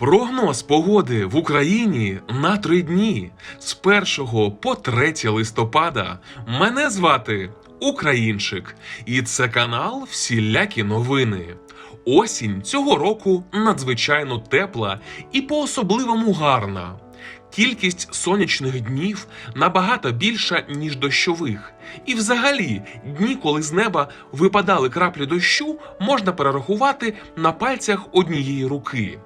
Прогноз погоди в Україні на три дні з 1 по 3 листопада. Мене звати Українчик, і це канал Всілякі новини. Осінь цього року надзвичайно тепла і по-особливому гарна. Кількість сонячних днів набагато більша, ніж дощових. І взагалі, дні, коли з неба випадали краплі дощу, можна перерахувати на пальцях однієї руки.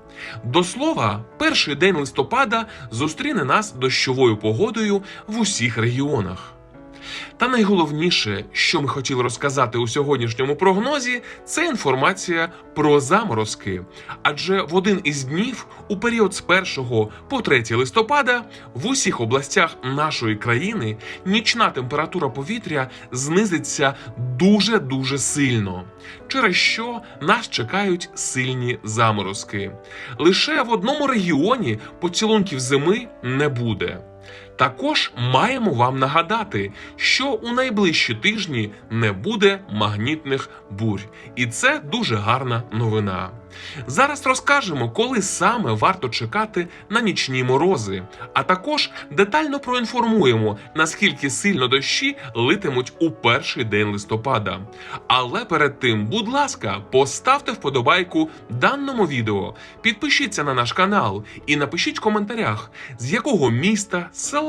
До слова, перший день листопада зустріне нас дощовою погодою в усіх регіонах. Та найголовніше, що ми хотіли розказати у сьогоднішньому прогнозі, це інформація про заморозки. Адже в один із днів, у період з 1 по 3 листопада, в усіх областях нашої країни нічна температура повітря знизиться дуже дуже сильно, через що нас чекають сильні заморозки. Лише в одному регіоні поцілунків зими не буде. Також маємо вам нагадати, що у найближчі тижні не буде магнітних бурь, і це дуже гарна новина. Зараз розкажемо, коли саме варто чекати на нічні морози, а також детально проінформуємо, наскільки сильно дощі литимуть у перший день листопада. Але перед тим, будь ласка, поставте вподобайку даному відео, підпишіться на наш канал і напишіть в коментарях, з якого міста, села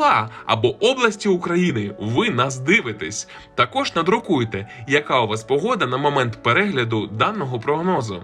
або області України ви нас дивитесь. Також надрукуйте, яка у вас погода на момент перегляду даного прогнозу.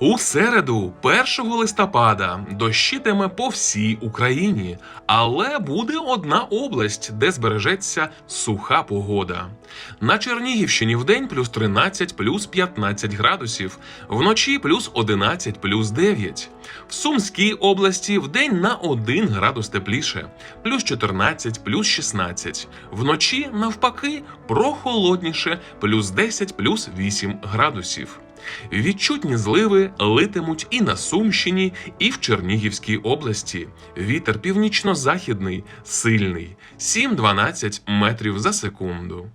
У середу, 1 листопада, дощитиме по всій Україні, але буде одна область, де збережеться суха погода. На Чернігівщині вдень плюс 13, плюс 15 градусів, вночі плюс 11, плюс 9. В Сумській області вдень на 1 градус тепліше, плюс 14, плюс 16. Вночі навпаки прохолодніше, плюс 10, плюс 8 градусів. Відчутні зливи литимуть і на Сумщині, і в Чернігівській області. Вітер північно-західний, сильний 7-12 метрів за секунду.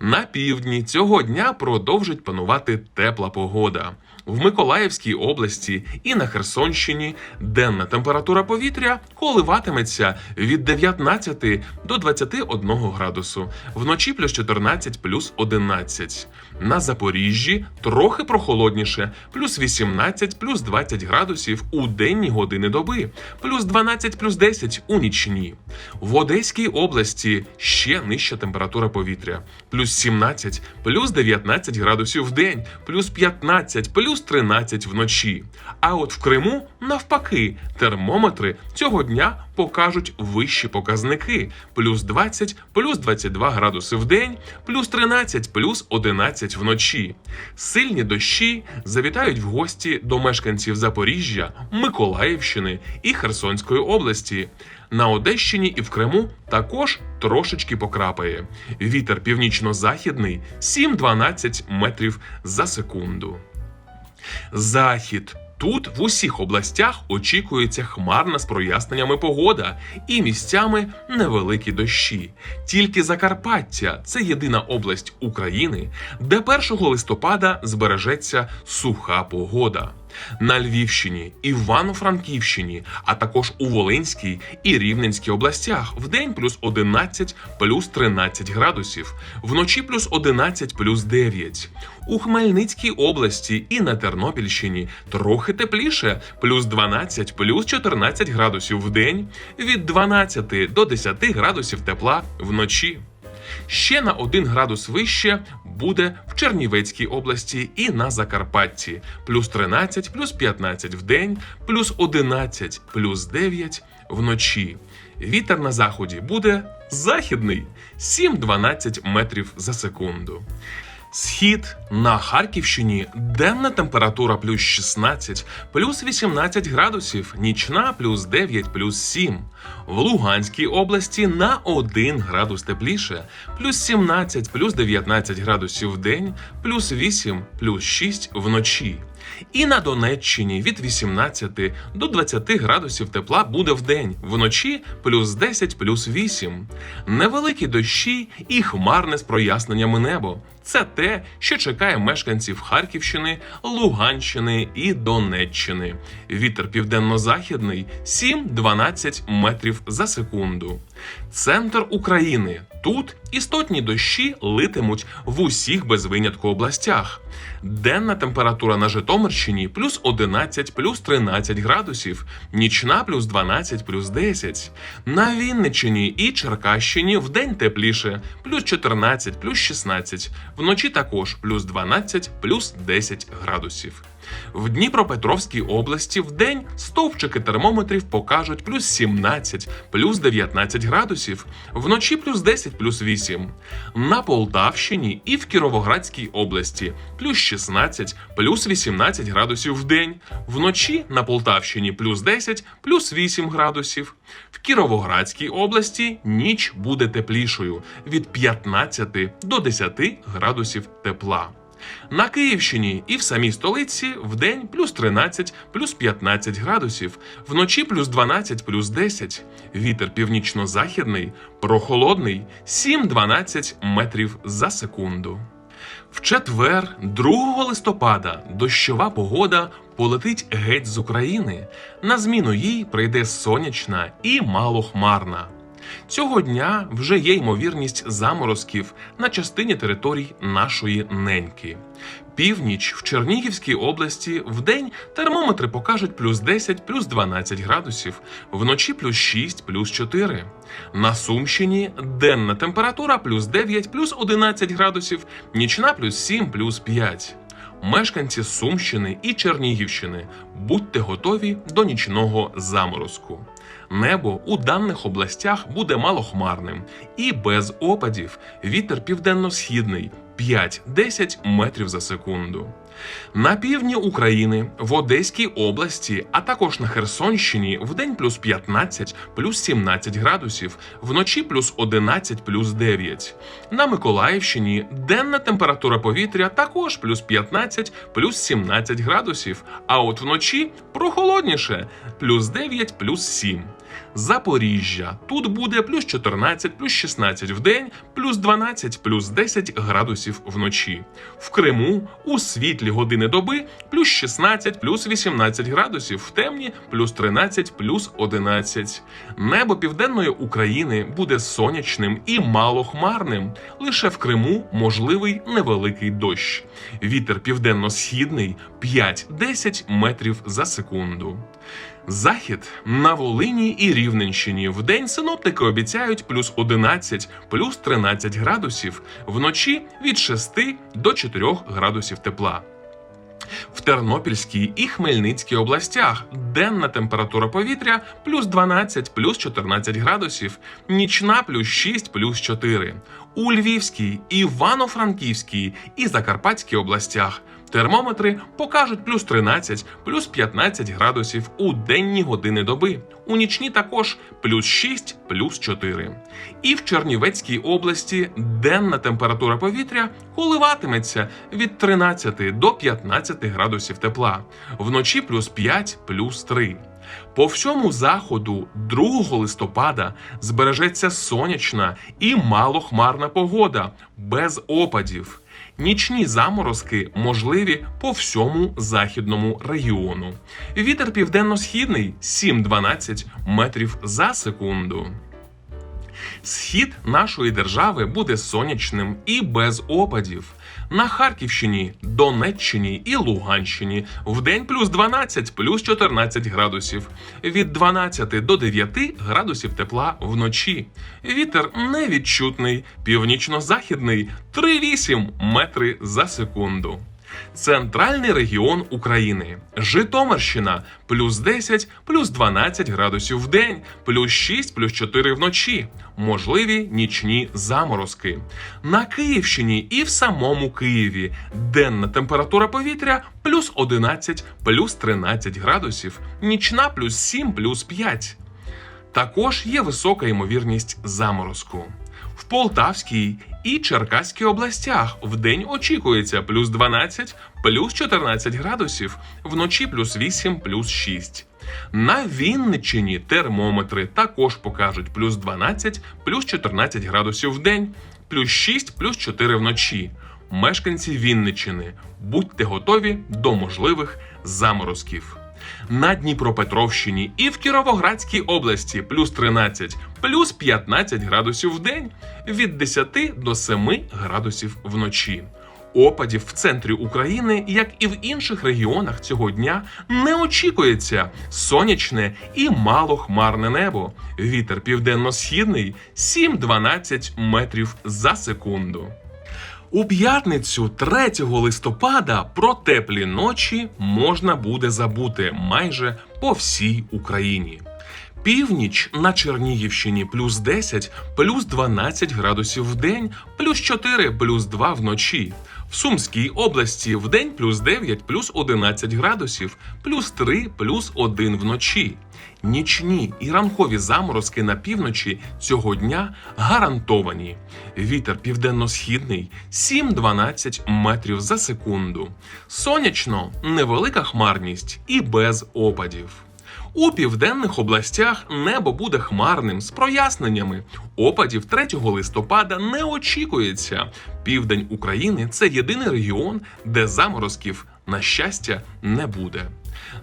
На півдні цього дня продовжить панувати тепла погода. В Миколаївській області і на Херсонщині. Денна температура повітря коливатиметься від 19 до 21 градусу, вночі плюс 14 плюс 11. На Запоріжжі трохи прохолодніше, плюс 18 плюс 20 градусів у денні години доби, плюс 12 плюс 10 у нічні. В Одеській області ще нижча температура повітря, плюс 17 плюс 19 градусів в день, плюс 15 плюс 13 вночі. А от в Криму навпаки термометри цього дня покажуть вищі показники: плюс 20, плюс 22 градуси в день, плюс 13, плюс 11 вночі. Сильні дощі завітають в гості до мешканців Запоріжжя, Миколаївщини і Херсонської області. На Одещині і в Криму також трошечки покрапає. Вітер північно-західний 7-12 метрів за секунду. Захід. Тут в усіх областях очікується хмарна з проясненнями погода і місцями невеликі дощі. Тільки Закарпаття це єдина область України, де 1 листопада збережеться суха погода. На Львівщині, Івано-Франківщині, а також у Волинській і Рівненській областях в день плюс 11, плюс 13 градусів, вночі плюс 11, плюс 9. У Хмельницькій області і на Тернопільщині трохи тепліше, плюс 12, плюс 14 градусів в день, від 12 до 10 градусів тепла вночі. Ще на 1 градус вище буде в Чернівецькій області і на Закарпатті, плюс 13, плюс 15 в день, плюс 11, плюс 9 вночі. Вітер на заході буде західний 7-12 метрів за секунду. Схід на Харківщині денна температура плюс 16, плюс 18 градусів, нічна плюс 9, плюс 7. В Луганській області на 1 градус тепліше, плюс 17, плюс 19 градусів в день, плюс 8, плюс 6 вночі. І на Донеччині від 18 до 20 градусів тепла буде в день, вночі плюс 10, плюс 8. Невеликі дощі і хмарне з проясненнями небо. Це те, що чекає мешканців Харківщини, Луганщини і Донеччини. Вітер південно-західний 7-12 метрів за секунду. Центр України. Тут істотні дощі литимуть в усіх без винятку областях. Денна температура на Житомирщині плюс 11, плюс 13 градусів, нічна плюс 12, плюс 10. На Вінниччині і Черкащині вдень тепліше, плюс 14, плюс 16, вночі також плюс 12, плюс 10 градусів. В Дніпропетровській області в день стовпчики термометрів покажуть плюс 17, плюс 19 градусів, вночі плюс 10, плюс 8. На Полтавщині і в Кіровоградській області плюс 16, плюс 18 градусів в день, вночі на Полтавщині плюс 10, плюс 8 градусів. В Кіровоградській області ніч буде теплішою від 15 до 10 градусів тепла. На Київщині і в самій столиці вдень плюс 13, плюс 15 градусів, вночі плюс 12, плюс 10. Вітер північно-західний, прохолодний 7-12 метрів за секунду. В четвер, 2 листопада, дощова погода полетить геть з України. На зміну їй прийде сонячна і малохмарна. Цього дня вже є ймовірність заморозків на частині територій нашої неньки. Північ в Чернігівській області вдень термометри покажуть плюс 10, плюс 12 градусів, вночі плюс 6, плюс 4. На Сумщині денна температура плюс 9, плюс 11 градусів, нічна плюс 7, плюс 5. Мешканці Сумщини і Чернігівщини, будьте готові до нічного заморозку. Небо у даних областях буде малохмарним і без опадів. Вітер південно-східний 5-10 метрів за секунду. На півдні України, в Одеській області, а також на Херсонщині в день плюс 15, плюс 17 градусів, вночі плюс 11, плюс 9. На Миколаївщині денна температура повітря також плюс 15, плюс 17 градусів, а от вночі прохолодніше плюс 9, плюс 7. Запоріжжя. Тут буде плюс 14, плюс 16 в день, плюс 12, плюс 10 градусів вночі. В Криму у світлі години доби плюс 16, плюс 18 градусів, в темні плюс 13, плюс 11. Небо південної України буде сонячним і малохмарним. Лише в Криму можливий невеликий дощ. Вітер південно-східний 5-10 метрів за секунду. Захід на Волині і Рівненщині в день синоптики обіцяють плюс 11, плюс 13 градусів, вночі від 6 до 4 градусів тепла. В Тернопільській і Хмельницькій областях денна температура повітря плюс 12, плюс 14 градусів, нічна плюс 6, плюс 4. У Львівській, Івано-Франківській і Закарпатській областях термометри покажуть плюс 13, плюс 15 градусів у денні години доби. У нічні також плюс 6, плюс 4. І в Чернівецькій області денна температура повітря коливатиметься від 13 до 15 градусів тепла, вночі плюс 5, плюс 3. По всьому заходу 2 листопада збережеться сонячна і малохмарна погода без опадів. Нічні заморозки можливі по всьому західному регіону. Вітер південно-східний 7-12 метрів за секунду. Схід нашої держави буде сонячним і без опадів. На Харківщині, Донеччині і Луганщині в день плюс 12, плюс 14 градусів, від 12 до 9 градусів тепла вночі. Вітер невідчутний, північно-західний 3,8 метри за секунду. Центральний регіон України. Житомирщина плюс 10, плюс 12 градусів в день, плюс 6, плюс 4 вночі. Можливі нічні заморозки. На Київщині і в самому Києві денна температура повітря плюс 11, плюс 13 градусів, нічна плюс 7, плюс 5. Також є висока ймовірність заморозку. В Полтавській і Черкаській областях в день очікується плюс 12, плюс 14 градусів, вночі плюс 8, плюс 6. На Вінниччині термометри також покажуть плюс 12, плюс 14 градусів в день, плюс 6, плюс 4 вночі. Мешканці Вінниччини, будьте готові до можливих заморозків. На Дніпропетровщині і в Кіровоградській області плюс 13, плюс 15 градусів в день, від 10 до 7 градусів вночі. Опадів в центрі України, як і в інших регіонах цього дня, не очікується сонячне і малохмарне небо. Вітер південно-східний 7-12 метрів за секунду. У п'ятницю 3 листопада про теплі ночі можна буде забути майже по всій Україні. Північ на Чернігівщині плюс 10, плюс 12 градусів в день, плюс 4, плюс 2 вночі. В Сумській області в день плюс 9, плюс 11 градусів, плюс 3, плюс 1 вночі. Нічні і ранкові заморозки на півночі цього дня гарантовані. Вітер південно-східний 7-12 метрів за секунду. Сонячно невелика хмарність і без опадів. У південних областях небо буде хмарним з проясненнями. Опадів 3 листопада не очікується. Південь України це єдиний регіон, де заморозків, на щастя, не буде.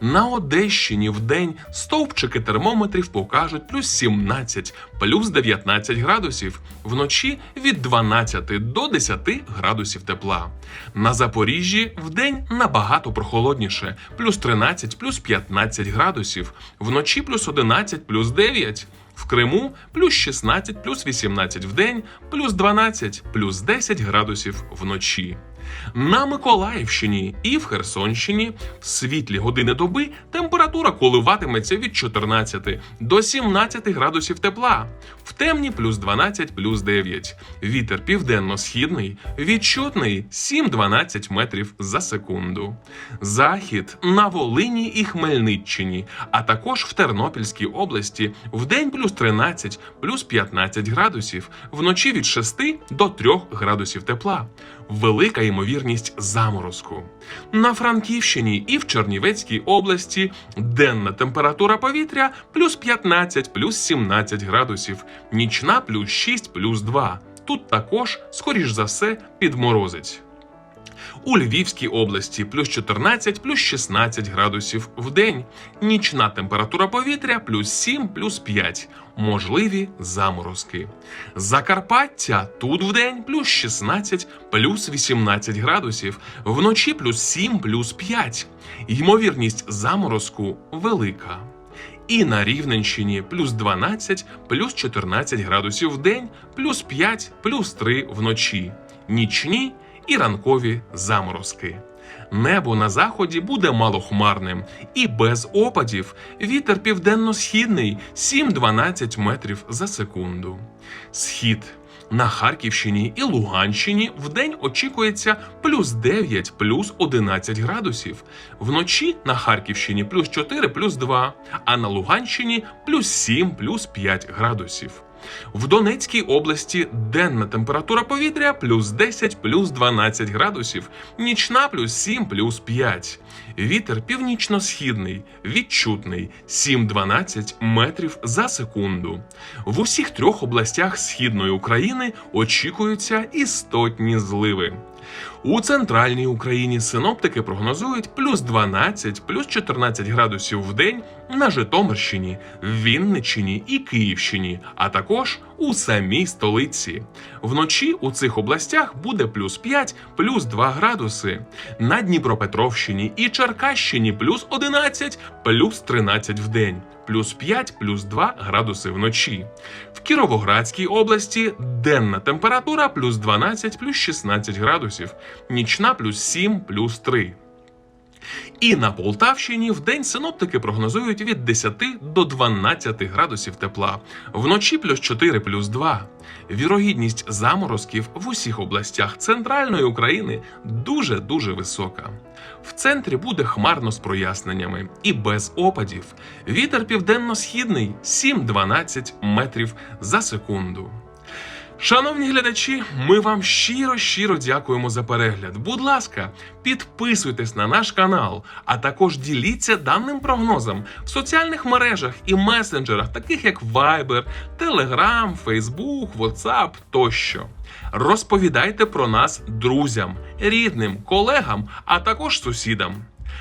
На Одещині в день стовпчики термометрів покажуть плюс 17, плюс 19 градусів, вночі від 12 до 10 градусів тепла. На Запоріжжі в день набагато прохолодніше, плюс 13, плюс 15 градусів, вночі плюс 11, плюс 9. В Криму плюс 16, плюс 18 в день, плюс 12, плюс 10 градусів вночі. На Миколаївщині і в Херсонщині в світлі години доби температура коливатиметься від 14 до 17 градусів тепла, в темні плюс 12, плюс 9. Вітер південно-східний, відчутний 7-12 метрів за секунду. Захід на Волині і Хмельниччині, а також в Тернопільській області в день плюс 13, плюс 15 градусів, вночі від 6 до 3 градусів тепла. Велика ймовірність заморозку. На Франківщині і в Чернівецькій області денна температура повітря плюс 15, плюс 17 градусів, нічна плюс 6, плюс 2. Тут також, скоріш за все, підморозить. У Львівській області плюс 14, плюс 16 градусів в день. Нічна температура повітря плюс 7, плюс 5. Можливі заморозки. Закарпаття тут в день плюс 16, плюс 18 градусів, вночі плюс 7, плюс 5. Ймовірність заморозку велика. І на Рівненщині плюс 12, плюс 14 градусів в день, плюс 5, плюс 3 вночі. Нічні і ранкові заморозки. Небо на заході буде малохмарним і без опадів. Вітер південно-східний 7-12 метрів за секунду. Схід на Харківщині і Луганщині вдень очікується плюс 9, плюс 11 градусів. Вночі на Харківщині плюс 4, плюс 2, а на Луганщині плюс 7, плюс 5 градусів. В Донецькій області денна температура повітря плюс 10, плюс 12 градусів, нічна плюс 7, плюс 5. Вітер північно-східний, відчутний 7-12 метрів за секунду. В усіх трьох областях східної України очікуються істотні зливи. У центральній Україні синоптики прогнозують плюс 12, плюс 14 градусів в день на Житомирщині, Вінниччині і Київщині, а також у самій столиці. Вночі у цих областях буде плюс 5, плюс 2 градуси. На Дніпропетровщині і Черкащині плюс 11, плюс 13 в день. плюс 5, плюс 2 градуси вночі. В Кіровоградській області денна температура плюс 12, плюс 16 градусів, нічна плюс 7, плюс 3. І на Полтавщині в день синоптики прогнозують від 10 до 12 градусів тепла, вночі плюс 4 плюс 2. Вірогідність заморозків в усіх областях центральної України дуже дуже висока. В центрі буде хмарно з проясненнями і без опадів. Вітер південно-східний 7-12 метрів за секунду. Шановні глядачі, ми вам щиро щиро дякуємо за перегляд. Будь ласка, підписуйтесь на наш канал, а також діліться даним прогнозом в соціальних мережах і месенджерах, таких як Viber, Telegram, Facebook, WhatsApp тощо. Розповідайте про нас друзям, рідним, колегам, а також сусідам.